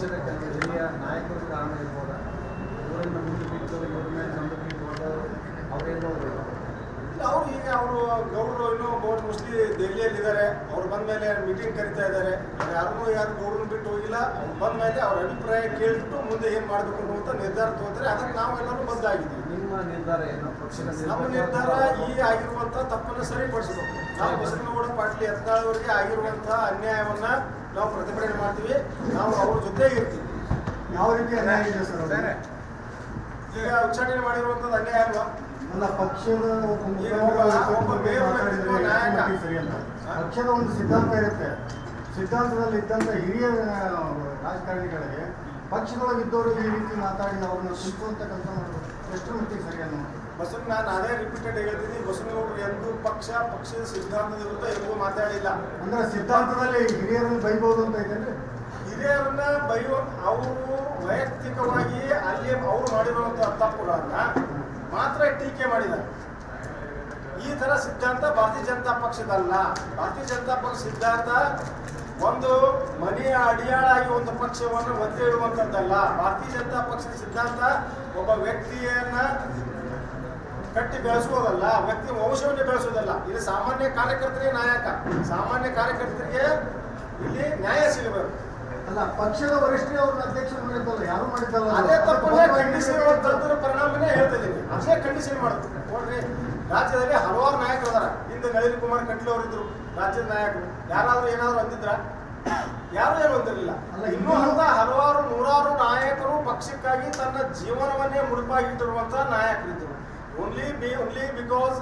ಪಕ್ಷದ ಕೆಲವು ಹಿರಿಯ ನಾಯಕರು ಕಾರಣ ಇರ್ಬೋದಾ? ಇವರನ್ನ ಮುಂದೆ ಬಿಟ್ಟು ಇವ್ರನ್ನ ನಂಬಿಕೆ ಇಟ್ಕೊಂಡು ಅವರೇನೋ ಅವರು. ಈಗ ಅವರು ಗೌಡರು ಇನ್ನೂ ಬೋರ್ಡ್ ಮೋಸ್ಟ್ಲಿ ದೆಹಲಿಯಲ್ಲಿದ್ದಾರೆ. ಅವ್ರು ಬಂದ ಮೇಲೆ ಮೀಟಿಂಗ್ ಕರಿತಾ ಇದ್ದಾರೆ. ಯಾರನ್ನೂ ಯಾರು ಗೌಡ್ರನ್ನ ಬಿಟ್ಟು ಹೋಗಿಲ್ಲ. ಅವ್ರು ಬಂದ ಮೇಲೆ ಅವ್ರ ಅಭಿಪ್ರಾಯ ಕೇಳ್ಬಿಟ್ಟು ಮುಂದೆ ಏನು ಮಾಡಬೇಕು ಅಂತ ನಿರ್ಧಾರ ತಗೋತಾರೆ. ಅದಕ್ಕೆ ನಾವೆಲ್ಲರೂ ಬದ್ಧಾಗಿದ್ದೀವಿ ನಿಮ್ಮ ನಿರ್ಧಾರ ಏನು? ಪಕ್ಷದ ನಮ್ಮ ನಿರ್ಧಾರ ಈ ಆಗಿರುವಂಥ ತಪ್ಪನ್ನು ಸರಿಪಡಿಸಬೇಕು. ನಾವು ಬಸವನಗೌಡ ಪಾಟೀಲ್ ಯತ್ನಾಳವರಿಗೆ ಆಗಿರುವಂಥ ಅನ್ಯಾಯವನ್ನ ನಾವು ಪ್ರತಿಭಟನೆ ಮಾಡ್ತೀವಿ. ನಾವು ಅವ್ರ ಜೊತೆ ಇರ್ತೀವಿ. ಯಾವ ರೀತಿ ಅನ್ಯಾಯ ಇದೆ ಸರ್? ಈಗ ಉಚ್ಚಾಟನೆ ಮಾಡಿರುವಂಥದ್ದು ಅನ್ಯಾಯ ಅಲ್ವಾ? ಅಲ್ಲ ಪಕ್ಷದ ಪಕ್ಷದ ಒಂದು ಸಿದ್ಧಾಂತ ಇರುತ್ತೆ. ಸಿದ್ಧಾಂತದಲ್ಲಿ ಇದ್ದಂತ ಹಿರಿಯ ರಾಜಕಾರಣಿಗಳಿಗೆ ಪಕ್ಷದೊಳಗಿದ್ದವರು ಈ ರೀತಿ ಮಾತಾಡಿ ಅವ್ರನ್ನ ಸುತ್ತುವಂತ ಕೆಲಸ ಮಾಡೋದು ಎಷ್ಟು ಮಟ್ಟಿಗೆ ಸರಿ ಅನ್ನೋದು ಬಸವ ನಾನು ಅದೇ ರಿಪೀಟೆಡ್ ಹೇಳ್ತೀನಿ ಬಸವನಗೌಡರು ಎಂದು ಪಕ್ಷ ಪಕ್ಷದ ಸಿದ್ಧಾಂತದ ವಿರುದ್ಧ ಎಂದೂ ಮಾತಾಡಿಲ್ಲ. ಅಂದ್ರೆ ಸಿದ್ಧಾಂತದಲ್ಲಿ ಹಿರಿಯರನ್ನು ಬೈಬಹುದು ಅಂತ ಇದ್ದೇನೆ ಹಿರಿಯರನ್ನ ಬೈಯೋ ಅವರು ವೈಯಕ್ತಿಕವಾಗಿ ಅಲ್ಲಿ ಅವರು ಮಾಡಿರುವಂತಹ ತಪ್ಪುಗಳನ್ನ ಮಾತ್ರ ಟೀಕೆ ಮಾಡಿದ. ಈ ತರ ಸಿದ್ಧಾಂತ ಭಾರತೀಯ ಜನತಾ ಪಕ್ಷದಲ್ಲ. ಭಾರತೀಯ ಜನತಾ ಪಕ್ಷ ಸಿದ್ಧಾಂತ ಒಂದು ಮನೆಯ ಅಡಿಯಾಳಾಗಿ ಒಂದು ಪಕ್ಷವನ್ನು ಒತ್ತೆ ಇಡುವಂಥದ್ದಲ್ಲ ಭಾರತೀಯ ಜನತಾ ಪಕ್ಷದ ಸಿದ್ಧಾಂತ ಒಬ್ಬ ವ್ಯಕ್ತಿಯನ್ನ ಕಟ್ಟಿ ಬೆಳೆಸುವುದಲ್ಲ ವ್ಯಕ್ತಿ ವಂಶವನ್ನೇ ಬೆಳೆಸೋದಲ್ಲ ಇಲ್ಲಿ ಸಾಮಾನ್ಯ ಕಾರ್ಯಕರ್ತರಿಗೆ ನಾಯಕ ಸಾಮಾನ್ಯ ಕಾರ್ಯಕರ್ತರಿಗೆ ಇಲ್ಲಿ ನ್ಯಾಯ ಸಿಗಬೇಕು. ಅಲ್ಲ ಪಕ್ಷದ ವರಿಷ್ಠರೇ ಅವ್ರನ್ನ ಅಧ್ಯಕ್ಷ ಮಾಡಿದ್ದಲ್ಲ ಯಾರು ಮಾಡಿದ್ದಲ್ಲ ಅದೇ ತಪ್ಪನ್ನೇ ಪರಿಣಾಮನೇ ಹೇಳ್ತಾ ಇದ್ದೀನಿ. ಅದೇ ಖಂಡಿಸಿ ಮಾಡುತ್ತೆ ನೋಡ್ರಿ ರಾಜ್ಯದಲ್ಲಿ ಹಲವಾರು ನಾಯಕರು ಅದಾರ. ಹಿಂದೆ ನಳಿನ್ ಕುಮಾರ್ ಕಟೀಲ್ ಅವರು ಇದ್ರು ರಾಜ್ಯದ ನಾಯಕರು. ಯಾರಾದ್ರೂ ಏನಾದ್ರು ಅಂದಿದ್ರ? ಯಾರು ಏನು ಅಂದಿರಲಿಲ್ಲ. ಅಲ್ಲ, ಇನ್ನೂ ಅಂತ ಹಲವಾರು ನೂರಾರು ನಾಯಕರು ಪಕ್ಷಕ್ಕಾಗಿ ತನ್ನ ಜೀವನವನ್ನೇ ಮುಡುಪಾಗಿಟ್ಟಿರುವಂತ ನಾಯಕರಿದ್ದರು only B only because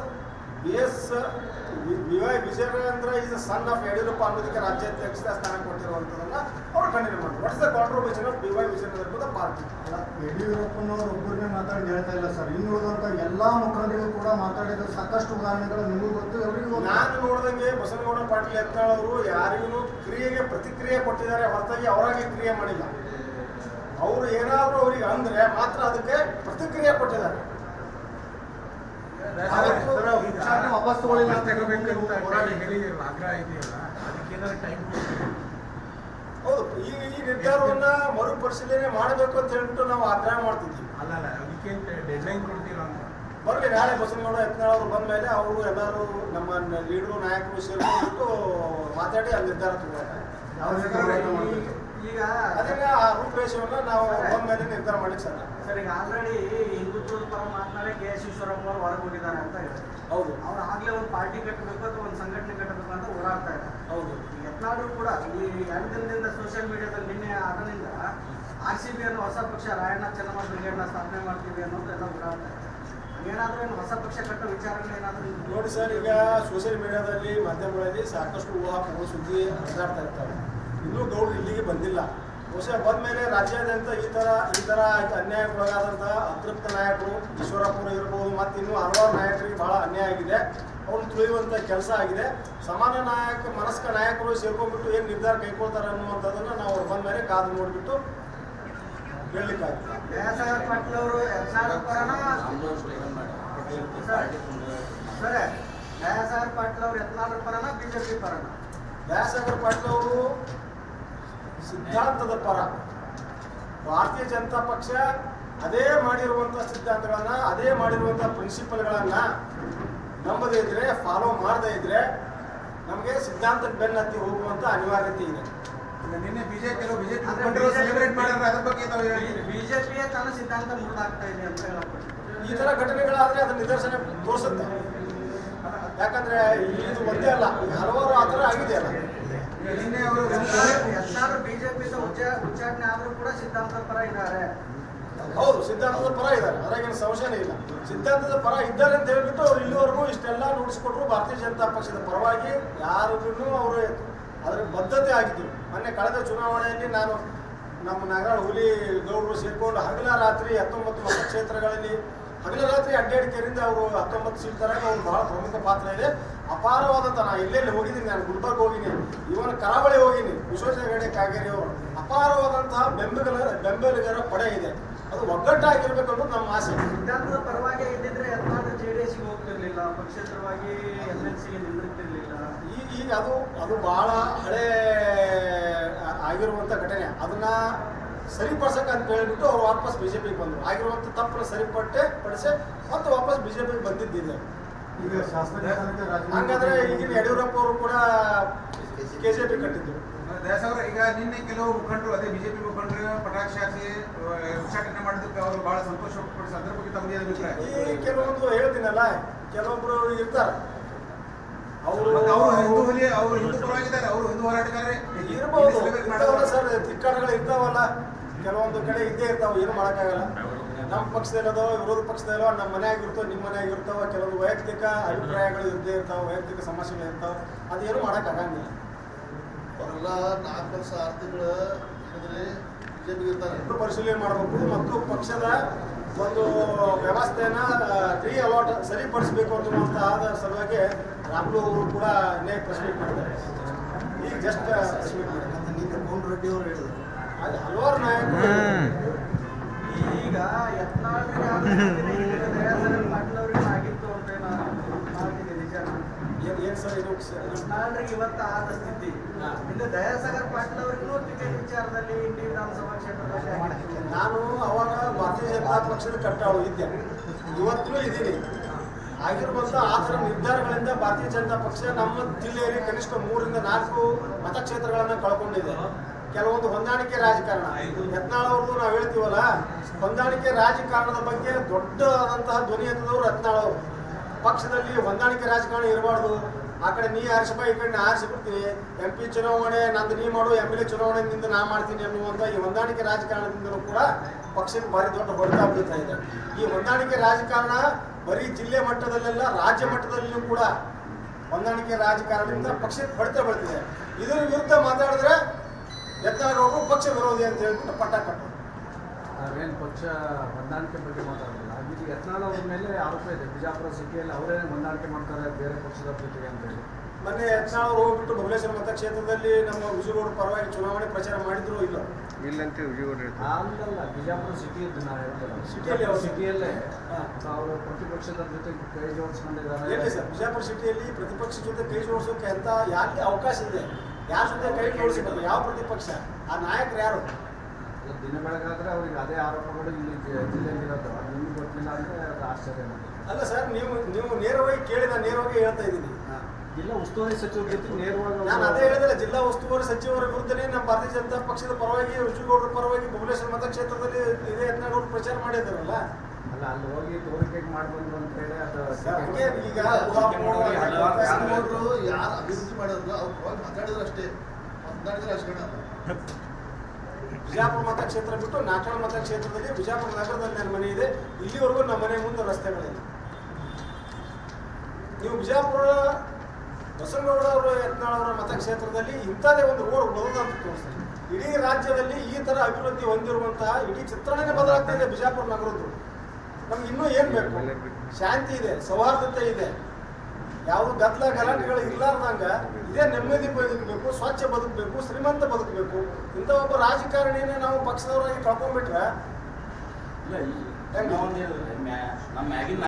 B S VY is is son of Yediyurappa ಅನ್ನೋದಕ್ಕೆ ರಾಜ್ಯಾಧ್ಯಕ್ಷ ಸ್ಥಾನ ಕೊಟ್ಟಿರುವಂಥದ್ದನ್ನ ಅವರು ಖಂಡನೆ ಮಾಡಿದ್ರು what's the contribution of B Y Vijayendra ಇಲ್ಲ ಪಾರ್ಟಿ ಯಡಿಯೂರಪ್ಪನವರು ಒಬ್ಬರನ್ನೇ ಮಾತಾಡಿ ಹೇಳ್ತಾ ಇಲ್ಲ ಸರ್ ಇನ್ನು ಉಳಿದಂಥ ಎಲ್ಲ ಮುಖಂಡರಿಗೂ ಕೂಡ ಮಾತಾಡಿದ ಸಾಕಷ್ಟು ಉದಾಹರಣೆಗಳು ನಿಮಗೂ ಗೊತ್ತು ಅವರಿಗೂ ನಾನು ನೋಡಿದಂಗೆ ಬಸವನಗೌಡ ಪಾಟೀಲ್ ಯತ್ನಾಳವರು ಯಾರಿಗೂ ಕ್ರಿಯೆಗೆ ಪ್ರತಿಕ್ರಿಯೆ ಕೊಟ್ಟಿದ್ದಾರೆ ಹೊರತಾಗಿ ಅವರಾಗಿ ಕ್ರಿಯೆ ಮಾಡಿಲ್ಲ. ಅವರು ಏನಾದರೂ ಅವರಿಗೆ ಅಂದರೆ ಮಾತ್ರ ಅದಕ್ಕೆ ಪ್ರತಿಕ್ರಿಯೆ ಕೊಟ್ಟಿದ್ದಾರೆ. ವಾಪಸ್ ತಗೊಳ್ಳಿಲ್ಲ ತಗೋಬೇಕಂತ ಹೋರಾಡಿ. ಹೇಳಿದಿರಲ್ಲ ಆಗ್ರಹ ಇದೆಯಲ್ಲ ಅದಕ್ಕೇನಾದ್ರು ಟೈಮ್ ಹೌದು ಈ ಈ ನಿರ್ಧಾರವನ್ನ ಮರುಪರಿಶೀಲನೆ ಮಾಡಬೇಕು ಅಂತ ಹೇಳ್ಬಿಟ್ಟು ನಾವು ಆಗ್ರಹ ಮಾಡ್ತಿದ್ವಿ ಅಲ್ಲ ಅಲ್ಲ ಅದಕ್ಕೆ ಡೆಡ್ಲೈನ್ ಕೊಡ್ತೀರ ಅಂತ ಬರಲಿ ನಾಳೆ ಬಸವನಗೌಡ ಯತ್ನಾಳ್ ಅವರು ಬಂದ ಮೇಲೆ ಅವರು ಎಲ್ಲರೂ ನಮ್ಮ ಲೀಡರು ನಾಯಕರು ಸೇರ್ಕೊಂಡ್ಬಿಟ್ಟು ಮಾತಾಡಿ ಆ ನಿರ್ಧಾರ ಹೋರಾಟ ಈಗ ಅದನ್ನ ಆ ರೂಪೇಶವನ್ನ ನಾವು ಬಂದ ಮೇಲೆ ನಿರ್ಧಾರ ಮಾಡ್ಲಿಕ್ಕೆ ಸರ್ ಈಗ ಆಲ್ರೆಡಿ ಹಿಂದುತ್ವದ ಪರ ಮಾತನಾಡಿ ಕೆ ಎಸ್ ಈಶ್ವರಪ್ಪ ಅವರು ಹೊರಗೆ ಹೋಗಿದ್ದಾರೆ ಅಂತ ಹೇಳಿ ಹೌದು. ಅವ್ರು ಆಗ್ಲೇ ಒಂದು ಪಾರ್ಟಿ ಕಟ್ಟಬೇಕು ಅಥವಾ ಒಂದು ಸಂಘಟನೆ ಕಟ್ಟಬೇಕು ಅಂತ ಓಡಾಡ್ತಾ ಇದ್ದಾರೆ. ಹೌದು. ಈಗ ಕೂಡ ಈ ಎರಡು ದಿನದಿಂದ ಸೋಷಿಯಲ್ ಮೀಡಿಯಾದಲ್ಲಿ ನಿನ್ನೆ ಆದ್ರಿಂದ ಆರ್ ಸಿ ಬಿ ಅನ್ನೋ ಹೊಸ ಪಕ್ಷ ರಾಯಣ್ಣ ಚೆನ್ನಮ್ಮ ಬ್ರಿಗೇಡ್ನ ಸ್ಥಾಪನೆ ಮಾಡ್ತೀವಿ ಅನ್ನೋದು ಎಲ್ಲ ಓಡಾಡ್ತಾ ಇದೆ ಏನಾದರೂ ಏನು ಹೊಸ ಪಕ್ಷ ಕಟ್ಟೋ ವಿಚಾರಗಳು ಏನಾದರೂ ನೋಡಿ ಸರ್ ಈಗ ಸೋಷಿಯಲ್ ಮೀಡಿಯಾದಲ್ಲಿ ಮಾಧ್ಯಮಗಳಲ್ಲಿ ಸಾಕಷ್ಟು ಊಹಾಪೋಹ ಸುದ್ದಿ ಹರಿದಾಡ್ತಾ ಇರ್ತಾರೆ ಇನ್ನೂ ಗೌಡ್ರು ಇಲ್ಲಿಗೆ ಬಂದಿಲ್ಲ. ಬಹುಶಃ ಬಂದ ಮೇಲೆ ರಾಜ್ಯಾದ್ಯಂತ ಈ ಥರ ಈ ಥರ ಅನ್ಯಾಯಕ್ಕೊಳಗಾದಂಥ ಅತೃಪ್ತ ನಾಯಕರು ಈಶ್ವರಪ್ಪರು ಇರ್ಬೋದು ಮತ್ತು ಇನ್ನೂ ಹಲವಾರು ನಾಯಕರಿಗೆ ಬಹಳ ಅನ್ಯಾಯ ಆಗಿದೆ. ಅವ್ರು ತುಳಿಯುವಂಥ ಕೆಲಸ ಆಗಿದೆ. ಸಮಾನ ನಾಯಕ ಮನಸ್ಕ ನಾಯಕರು ಸೇರ್ಕೊಂಡ್ಬಿಟ್ಟು ಏನು ನಿರ್ಧಾರ ಕೈಗೊಳ್ತಾರೆ ಅನ್ನುವಂಥದ್ದನ್ನು ನಾವು ಅವ್ರು ಬಂದ ಮೇಲೆ ಕಾದು ನೋಡಿಬಿಟ್ಟು ಸರ್ ಪಾಟೀಲ್ ಅವರು ಯತ್ನಾಳ್ ಪರನ ಬಿಜೆಪಿ ಪರನ? ದಯಾಸಾಗರ್ ಪಾಟೀಲ್ ಅವರು ಸಿದ್ಧಾಂತದ ಪರ. ಭಾರತೀಯ ಜನತಾ ಪಕ್ಷ ಅದೇ ಮಾಡಿರುವಂಥ ಸಿದ್ಧಾಂತಗಳನ್ನು ಅದೇ ಮಾಡಿರುವಂಥ ಪ್ರಿನ್ಸಿಪಲ್ಗಳನ್ನು ನಂಬದೇ ಇದ್ರೆ ಫಾಲೋ ಮಾಡದೇ ಇದ್ರೆ ನಮಗೆ ಸಿದ್ಧಾಂತಕ್ಕೆ ಬೆನ್ನತ್ತಿ ಹೋಗುವಂತ ಅನಿವಾರ್ಯತೆ ಇದೆ. ನಿನ್ನೆ ಬಿಜೆಪಿ ಬಿಜೆಪಿಯ ತನ್ನ ಸಿದ್ಧಾಂತ ಮುಂದಾಗ್ತಾ ಇದೆ ಅಂತ ಹೇಳಬಹುದು ಈ ತರ ಘಟನೆಗಳಾದರೆ ಅದನ್ನ ನಿದರ್ಶನ ತೋರಿಸುತ್ತೆ. ಯಾಕಂದ್ರೆ ಇದು ಒಂದೇ ಅಲ್ಲ ಹಲವಾರು ಆತರ ಆಗಿದೆ ಅಲ್ಲ. ಯತ್ನಾಳ್ ಬಿಜೆಪಿ ಉಚ್ಚಾಟನೆ ಆದ್ರೂ ಕೂಡ ಸಿದ್ಧಾಂತದ ಪರ ಇದ್ದಾರೆ. ಹೌದು, ಸಿದ್ಧಾಂತದ ಪರ ಇದ್ದಾರೆ. ಅದ್ರಾಗೇನು ಸಂಶಯನೇ ಇಲ್ಲ. ಸಿದ್ಧಾಂತದ ಪರ ಇದ್ದಾರೆ ಅಂತ ಹೇಳ್ಬಿಟ್ಟು ಅವ್ರು ಇಲ್ಲಿವರೆಗೂ ಇಷ್ಟೆಲ್ಲ ರೂಢಿಸ್ಕೊಟ್ರು ಭಾರತೀಯ ಜನತಾ ಪಕ್ಷದ ಪರವಾಗಿ ಯಾರಿಗೂ ಅವರು ಅದ್ರ ಬದ್ಧತೆ ಆಗಿದ್ರು ಮೊನ್ನೆ ಕಳೆದ ಚುನಾವಣೆಯಲ್ಲಿ ನಾನು ನಮ್ಮ ನಗರ ಹುಲಿ ಗೌಡರು ಸೇರ್ಕೊಂಡು ಹಗಲ ರಾತ್ರಿ ಹತ್ತೊಂಬತ್ತು ಮತಕ್ಷೇತ್ರಗಳಲ್ಲಿ ಹಗಲ ರಾತ್ರಿ ಅಡ್ಡಾಡಿಕೆರಿಂದ ಅವರು ಹತ್ತೊಂಬತ್ತು ಸೀಟ್ ತರಕ ಅವ್ರು ಬಹಳ ಪ್ರಮುಖ ಪಾತ್ರ ಇದೆ. ಅಪಾರವಾದಂಥ ನಾ ಎಲ್ಲೆಲ್ಲಿ ಹೋಗಿದ್ದೀನಿ ನಾನು ಗುಲ್ಬರ್ಗ್ ಹೋಗಿನಿ ಇವನ್ ಕರಾವಳಿ ಹೋಗಿನಿ ವಿಶ್ವೇಶ್ವರ ಹೆಗಡೆ ಕಾಗೇರಿ ಅವರು ಅಪಾರವಾದಂತಹ ಬೆಂಬಲಿಗರ ಬೆಂಬಲಿಗರ ಪಡೆ ಇದೆ. ಅದು ಒಗ್ಗಟ್ಟಾಗಿರ್ಬೇಕು ಅನ್ನೋದು ನಮ್ಮ ಆಸೆ. ಸಿದ್ಧಾಂತದ ಪರವಾಗಿ ಇದ್ದಿದ್ರೆ ಎಲ್ಲಾದ್ರೂ ಜೆ ಡಿ ಎಸ್ಗೆ ಹೋಗ್ತಿರ್ಲಿಲ್ಲ ಪಕ್ಷೇತರವಾಗಿ ಎಲ್ ಎಲ್ ಸಿಗೆ ನಿಂದಿರ್ತಿರ್ಲಿಲ್ಲ. ಈಗ ಈಗ ಅದು ಅದು ಬಹಳ ಹಳೆ ಆಗಿರುವಂಥ ಘಟನೆ. ಅದನ್ನ ಸರಿಪಡಿಸಕ್ಕೆ ಅಂತ ಹೇಳ್ಬಿಟ್ಟು ಅವ್ರು ವಾಪಸ್ ಬಿಜೆಪಿಗೆ ಬಂದರು. ಆಗಿರುವಂಥ ತಪ್ಪನ್ನು ಸರಿಪಟ್ಟೆ ಪಡಿಸಿ ಮತ್ತೆ ವಾಪಸ್ ಬಿಜೆಪಿಗೆ ಬಂದಿದ್ದಿದೆ. ಹಂಗಾದ್ರೆ ಈಗಿನ ಯಡಿಯೂರಪ್ಪ ಅವರು ಕೂಡ ಕೆಜೆಪಿ ಜೆ ಪಿ ಕಟ್ಟಿದ್ರು. ದಯಾಸಾಗರ ಈಗ ನಿನ್ನೆ ಕೆಲವು ಮುಖಂಡರು ಅದೇ ಬಿಜೆಪಿ ಮುಖಂಡರು ಪಟಾಕ್ಷಿ ಹಾಕಿ ಉಚ್ಚಾಟನೆ ಮಾಡಿದ್ದಕ್ಕೆ ಅವರು ಬಹಳ ಸಂತೋಷ ವ್ಯಕ್ತಪಡಿಸಿ ಅದ್ರ ಬಗ್ಗೆ ತಮ್ಮದೇ ಅಭಿಪ್ರಾಯ. ಈ ಕೆಲವೊಂದು ಹೇಳ್ತೀನಲ್ಲ ಕೆಲವೊಬ್ರು ಇರ್ತಾರೆ. ಅವರು ಮತ್ತೆ ಅವರು ಹಿಂದೂ ಹುಲಿ ಅವರು ಹಿಂದೂ ಪರವಾಗಿದ್ದಾರೆ ಅವರು ಹಿಂದೂ ಹೋರಾಟಗಾರರೇ. ಇರ್ಬೋದು. ಸರ್ ತಿಕ್ಕಾಟಗಳು ಇರ್ತಾವಲ್ಲ ಕೆಲವೊಂದು ಕಡೆ ಇದ್ದೇ ಇರ್ತಾವ ಏನು ಮಾಡೋಕ್ಕಾಗಲ್ಲ. ನಮ್ಮ ಪಕ್ಷದಲ್ಲದೋ ವಿರೋಧ ಪಕ್ಷದಲ್ಲೋ ನಮ್ಮ ಮನೆಯಾಗ ಇರ್ತೋ ನಿಮ್ಮ ಮನೆಯಾಗ ಇರ್ತಾವ ಕೆಲವೊಂದು ವೈಯಕ್ತಿಕ ಅಭಿಪ್ರಾಯಗಳು ಇದ್ದೇ ಇರ್ತಾವ ವೈಯಕ್ತಿಕ ಸಮಸ್ಯೆಗಳು ಇರ್ತಾವ ಅದೇನು ಮಾಡೋಕ್ಕಾಗಂಗಿಲ್ಲ ಅವರೆಲ್ಲ ನಾಲ್ಕು ವರ್ಷ ಆರು ತಿಂಗಳು ಬಿಜೆಪಿಗೆ ಇರ್ತಾರೆ. ಒಟ್ಟು ಪರಿಶೀಲನೆ ಮಾಡಬೇಕು ಮತ್ತು ಪಕ್ಷದ ಒಂದು ವ್ಯವಸ್ಥೆನ ರೀ ಅಲಾಟ್ ಸರಿಪಡಿಸಬೇಕು ಅನ್ನುವಂತಹ ಸಲುವಾಗಿ ರಾಮುಲು ಅವರು ಕೂಡ ಅನೇಕ ಪ್ರಶ್ನೆ ಮಾಡಿದ್ದಾರೆ. ಈಗ ಜಸ್ಟ್ ಪ್ರಶ್ನೆ ಮಾಡಿದ್ದಾರೆ. ಮತ್ತೆ ನಿನ್ನೆ ಕೋನ್ ರೆಡ್ಡಿ ಅವರು ಹೇಳಿದ್ರು. ಅಲ್ಲಿ ಹಲವಾರು ನಾಯಕರು ಈಗ ಯತ್ನಾಳ್ರಿಗೆ ಪಾಟೀಲ್ ಆಗಿತ್ತು ಅಂತ ಮಾತಿದೆ ನಿಜಾನ ಏನ್ ಸರ್ ಇದು? ಯತ್ನಾಳ್ರಿಗೆ ಇವತ್ತು ಆದ ಸ್ಥಿತಿ. ಇಲ್ಲ ಇನ್ನು ದಯಾಸಾಗರ್ ಪಾಟೀಲ್ ಅವ್ರಿಗೂ ಟಿಕೆಟ್ ವಿಚಾರದಲ್ಲಿ ಇಂಡಿ ವಿಧಾನಸಭಾ ಕ್ಷೇತ್ರದಲ್ಲಿ. ನಾನು ಅವಾಗ ಭಾರತೀಯ ಜನತಾ ಪಕ್ಷದ ಕಟ್ಟಾಳು ಇದ್ದೆ. ಇವತ್ತೂ ಇದ್ದೀನಿ. ಆಗಿರುವಂಥ ಆ ಥರ ನಿರ್ಧಾರಗಳಿಂದ ಭಾರತೀಯ ಜನತಾ ಪಕ್ಷ ನಮ್ಮ ಜಿಲ್ಲೆಯಲ್ಲಿ ಕನಿಷ್ಠ ಮೂರರಿಂದ ನಾಲ್ಕು ಮತಕ್ಷೇತ್ರಗಳನ್ನು ಕಳ್ಕೊಂಡಿದೆ. ಕೆಲವೊಂದು ಹೊಂದಾಣಿಕೆ ರಾಜಕಾರಣ. ಯತ್ನಾಳ್ ಅವ್ರದ್ದು ನಾವು ಹೇಳ್ತೀವಲ್ಲ, ಹೊಂದಾಣಿಕೆ ರಾಜಕಾರಣದ ಬಗ್ಗೆ ದೊಡ್ಡದಾದಂತಹ ಧ್ವನಿ ಎತ್ತದವರು ಯತ್ನಾಳ್ ಅವರು ಪಕ್ಷದಲ್ಲಿ ಹೊಂದಾಣಿಕೆ ರಾಜಕಾರಣ ಇರಬಾರ್ದು. ಆ ಕಡೆ ನೀ ಆರಿಸಪ್ಪ ಈ ಕಡೆ ನಾ ಆರಿಸಿಬಿಡ್ತೀನಿ. ಎಂ ಪಿ ಚುನಾವಣೆ ನಂದು ನೀ ಮಾಡು ಎಂ ಎಲ್ ಎ ಚುನಾವಣೆಯಿಂದ ನಾ ಮಾಡ್ತೀನಿ ಅನ್ನುವಂಥ ಈ ಹೊಂದಾಣಿಕೆ ರಾಜಕಾರಣದಿಂದಲೂ ಕೂಡ ಪಕ್ಷಕ್ಕೆ ಭಾರಿ ದೊಡ್ಡ ಹೊಡೆತ ಬೀಳ್ತಾ ಇದೆ. ಈ ಹೊಂದಾಣಿಕೆ ರಾಜಕಾರಣ ಬರೀ ಜಿಲ್ಲೆ ಮಟ್ಟದಲ್ಲೆಲ್ಲ ರಾಜ್ಯ ಮಟ್ಟದಲ್ಲಿಯೂ ಕೂಡ ಹೊಂದಾಣಿಕೆ ರಾಜಕಾರಣದಿಂದ ಪಕ್ಷಕ್ಕೆ ಹೊಡೆತ ಬೀಳ್ತಿದೆ. ಇದರ ವಿರುದ್ಧ ಮಾತಾಡಿದ್ರೆ ಯತ್ನಾಳ್ ಪಕ್ಷ ವಿರೋಧಿ ಅಂತ ಹೇಳ್ಬಿಟ್ಟು ಪಟ್ಟ ಕಟ್ಟರು ನಾವೇನು ಪಕ್ಷ ಹೊಂದಾಣಿಕೆ ಬಗ್ಗೆ ಮಾತಾಡೋದಿಲ್ಲ. ಇದು ಯತ್ನಾಳ್ ಅವ್ರ ಮೇಲೆ ಆರೋಪ ಇದೆ. ಬಿಜಾಪುರ ಸಿಟಿಯಲ್ಲಿ ಅವರೇ ಹೊಂದಾಣಿಕೆ ಮಾಡ್ತಾರೆ ಬೇರೆ ಪಕ್ಷದ ಜೊತೆಗೆ ಅಂತ ಹೇಳಿ. ಮೊನ್ನೆ ಯತ್ನಾಳ್ ಅವರು ಹೋಗ್ಬಿಟ್ಟು ಬಬಲೇಶ್ವರ ಮತಕ್ಷೇತ್ರದಲ್ಲಿ ನಮ್ಮ ವಿಜಯಗೌಡ ಪರವಾಗಿ ಚುನಾವಣೆ ಪ್ರಚಾರ ಮಾಡಿದ್ರು ಇಲ್ಲ? ಇಲ್ಲಂತೆ ವಿಜಯಗೌಡ ಹೇಳ್ತಾರೆ. ಅಲ್ಲಲ್ಲ ಬಿಜಾಪುರ ಸಿಟಿ ಇದ್ದು ನಾವು ಹೇಳ್ತಿಲ್ಲ ಸಿಟಿಯಲ್ಲಿ ಅವ್ರ ಸಿಟಿಯಲ್ಲೇ. ಅವರು ಪ್ರತಿಪಕ್ಷದ ಜೊತೆ ಕೈ ಜೋಡಿಸ್ಕೊಂಡಿದ್ದಾರೆ. ಸರ್? ಬಿಜಾಪುರ ಸಿಟಿಯಲ್ಲಿ ಪ್ರತಿಪಕ್ಷ ಜೊತೆ ಕೈ ಜೋಡಿಸೋಕೆ ಅಂತ ಯಾಕೆ ಅವಕಾಶ ಇದೆ? ಯಾರ ಜೊತೆ ಕೈ ಜೋಡಿಸಬೇಕು ಯಾವ ಪ್ರತಿಪಕ್ಷ? ಆ ನಾಯಕರು ಯಾರು? ದಿನ ಬೆಳಗಾದ್ರೆ ಅವ್ರಿಗೆ ಅದೇ ಆರೋಪಗಳು ಇಲ್ಲಿ ಜಿಲ್ಲೆಯಲ್ಲಿರೋದು ನಿಮ್ಗೆ ಗೊತ್ತಿಲ್ಲ ಅಂದ್ರೆ ಅದು ಆಶ್ಚರ್ಯ ಅಲ್ಲ ಸರ್ ನೀವು ನೀವು ನೇರವಾಗಿ ಕೇಳಿದ ನಾನು ನೇರವಾಗಿ ಹೇಳ್ತಾ ಇದ್ದೀನಿ. ಜಿಲ್ಲಾ ಉಸ್ತುವಾರಿ ಸಚಿವರ ಜೊತೆ ನೇರವಾಗಿ ನಾನು ಅದೇ ಹೇಳಿದ್ರೆ ಜಿಲ್ಲಾ ಉಸ್ತುವಾರಿ ಸಚಿವರ ವಿರುದ್ಧನೇ ನಮ್ಮ ಭಾರತೀಯ ಜನತಾ ಪಕ್ಷದ ಪರವಾಗಿ ರುಚಿಗೌಡರ ಪರವಾಗಿ ಭುವನೇಶ್ವರ ಮತಕ್ಷೇತ್ರದಲ್ಲಿ ಇದೇ ಯತ್ನಗೌಡರು ಪ್ರಚಾರ ಮಾಡಿದ್ದಾರಲ್ಲ. ಅಲ್ಲ ಅಲ್ಲಿ ಹೋಗಿ ಅಂತ ಹೇಳಿ ಅದು ಈಗ ಯಾರು ಅಭಿವೃದ್ಧಿ ಮಾಡಿದ್ರು ಅವ್ರು ಹೋಗಿ ಮಾತಾಡಿದ್ರು ಅಷ್ಟೇ. ಮಾತಾಡಿದ್ರೆ ಅಷ್ಟೇ ಬಿಜಾಪುರ ಮತಕ್ಷೇತ್ರ ಬಿಟ್ಟು ನಾಲ್ಕಾಳ ಮತಕ್ಷೇತ್ರದಲ್ಲಿ ಬಿಜಾಪುರ ನಗರದಲ್ಲಿ ನನ್ನ ಮನೆ ಇದೆ. ಇಲ್ಲಿವರೆಗೂ ನಮ್ಮ ಮನೆ ಮುಂದೆ ರಸ್ತೆಗಳಿದೆ ನೀವು ಬಿಜಾಪುರ ಬಸವನಗೌಡ ಅವರ ಯತ್ನಾಳ್ ಅವರ ಮತಕ್ಷೇತ್ರದಲ್ಲಿ ಇಂಥದೇ ಒಂದು ರೋಡ್ ಬರೋದು ಅಂತ ತೋರಿಸ್ತಾರೆ ಇಡೀ ರಾಜ್ಯದಲ್ಲಿ ಈ ತರ ಅಭಿವೃದ್ಧಿ ಹೊಂದಿರುವಂತಹ ಇಡೀ ಚಿತ್ರಣನೇ ಬದಲಾಗ್ತಾ ಇದೆ ಬಿಜಾಪುರ ನಗರದ್ದು. ನಮ್ಗೆ ಇನ್ನೂ ಏನ್ ಬೇಕು? ಶಾಂತಿ ಇದೆ ಸೌಹಾರ್ದತೆ ಇದೆ. ಯಾವ ಗದ್ದಲ ಗಲಾಟೆಗಳು ಇರ್ಲಾರ್ದಂಗ ಇದೇ ನೆಮ್ಮದಿ ಬದುಕಬೇಕು ಸ್ವಚ್ಛ ಬದುಕಬೇಕು ಶ್ರೀಮಂತ ಬದುಕಬೇಕು. ಇಂಥ ಒಬ್ಬ ರಾಜಕಾರಣಿನೇ ನಾವು ಪಕ್ಷದವರಾಗಿ ಕಳ್ಕೊಂಡ್ಬಿಟ್ರೆ